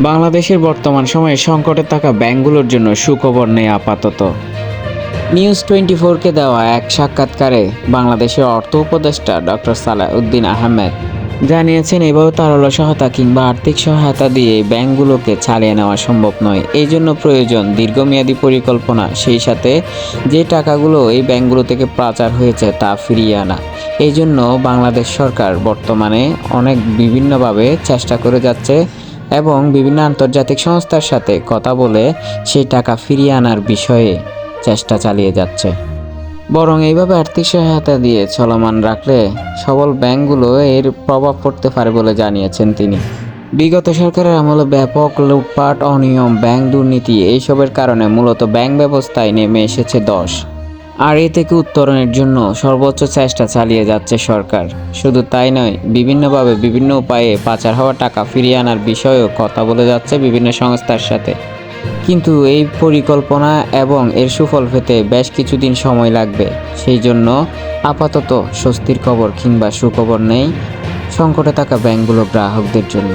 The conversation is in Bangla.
বাংলাদেশের বর্তমান সময়ে সংকটে থাকা ব্যাংকগুলোর জন্য সুখবর নেই আপাতত। নিউজ টোয়েন্টি ফোরকে দেওয়া এক সাক্ষাৎকারে বাংলাদেশের অর্থ উপদেষ্টা ডক্টর সালাউদ্দিন আহমেদ জানিয়েছেন, এভাবে তারল্য সহায়তা কিংবা আর্থিক সহায়তা দিয়ে ব্যাংকগুলোকে ছাড়িয়ে নেওয়া সম্ভব নয়। এই জন্য প্রয়োজন দীর্ঘমেয়াদী পরিকল্পনা। সেই সাথে যে টাকাগুলো এই ব্যাংকগুলো থেকে পাচার হয়েছে তা ফিরিয়ে আনা। এই জন্য বাংলাদেশ সরকার বর্তমানে অনেক বিভিন্নভাবে চেষ্টা করে যাচ্ছে এবং বিভিন্ন আন্তর্জাতিক সংস্থার সাথে কথা বলে সেই টাকা ফিরিয়ে আনার বিষয়ে চেষ্টা চালিয়ে যাচ্ছে। বরং এইভাবে আর্থিক সহায়তা দিয়ে চলমান রাখলে সবল ব্যাংকগুলো এর প্রভাব পড়তে পারে বলে জানিয়েছেন তিনি। বিগত সরকারের আমলে ব্যাপক লুটপাট, অনিয়ম, ব্যাংক দুর্নীতি এইসবের কারণে মূলত ব্যাংক ব্যবস্থায় নেমে এসেছে দশ। আর এ থেকে উত্তরণের জন্য সর্বোচ্চ চেষ্টা চালিয়ে যাচ্ছে সরকার। শুধু তাই নয়, বিভিন্নভাবে বিভিন্ন উপায়ে পাচার হওয়া টাকা ফিরিয়ে আনার বিষয়েও কথা বলে যাচ্ছে বিভিন্ন সংস্থার সাথে। কিন্তু এই পরিকল্পনা এবং এর সুফল পেতে বেশ কিছুদিন সময় লাগবে। সেই জন্য আপাতত স্বস্তির খবর কিংবা সুখবর নেই সংকটে থাকা ব্যাংকগুলো গ্রাহকদের জন্য।